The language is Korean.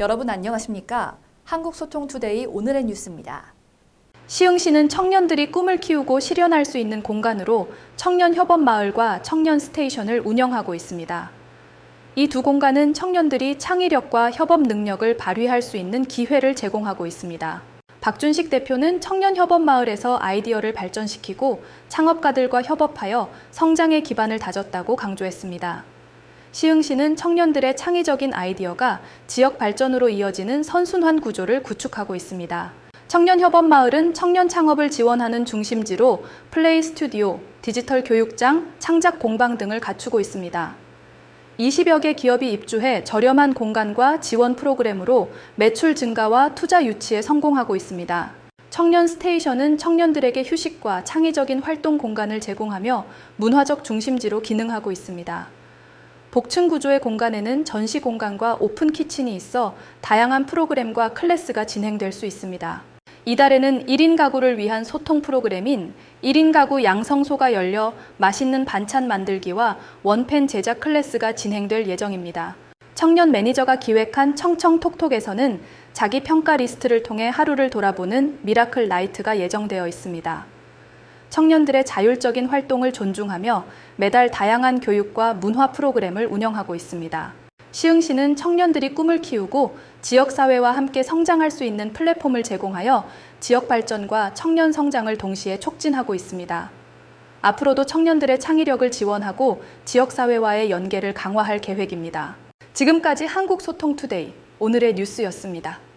여러분 안녕하십니까? 한국소통투데이 오늘의 뉴스입니다. 시흥시는 청년들이 꿈을 키우고 실현할 수 있는 공간으로 청년 협업 마을과 청년 스테이션을 운영하고 있습니다. 이 두 공간은 청년들이 창의력과 협업 능력을 발휘할 수 있는 기회를 제공하고 있습니다. 박준식 대표는 청년 협업 마을에서 아이디어를 발전시키고 창업가들과 협업하여 성장의 기반을 다졌다고 강조했습니다. 시흥시는 청년들의 창의적인 아이디어가 지역 발전으로 이어지는 선순환 구조를 구축하고 있습니다. 청년협업마을은 청년 창업을 지원하는 중심지로 플레이 스튜디오, 디지털 교육장, 창작 공방 등을 갖추고 있습니다. 20여 개 기업이 입주해 저렴한 공간과 지원 프로그램으로 매출 증가와 투자 유치에 성공하고 있습니다. 청년 스테이션은 청년들에게 휴식과 창의적인 활동 공간을 제공하며 문화적 중심지로 기능하고 있습니다. 복층 구조의 공간에는 전시 공간과 오픈 키친이 있어 다양한 프로그램과 클래스가 진행될 수 있습니다. 이달에는 1인 가구를 위한 소통 프로그램인 1인 가구 양성소가 열려 맛있는 반찬 만들기와 원펜 제작 클래스가 진행될 예정입니다. 청년 매니저가 기획한 청청톡톡에서는 자기 평가 리스트를 통해 하루를 돌아보는 미라클 나이트가 예정되어 있습니다. 청년들의 자율적인 활동을 존중하며 매달 다양한 교육과 문화 프로그램을 운영하고 있습니다. 시흥시는 청년들이 꿈을 키우고 지역사회와 함께 성장할 수 있는 플랫폼을 제공하여 지역 발전과 청년 성장을 동시에 촉진하고 있습니다. 앞으로도 청년들의 창의력을 지원하고 지역사회와의 연계를 강화할 계획입니다. 지금까지 한국소통투데이 오늘의 뉴스였습니다.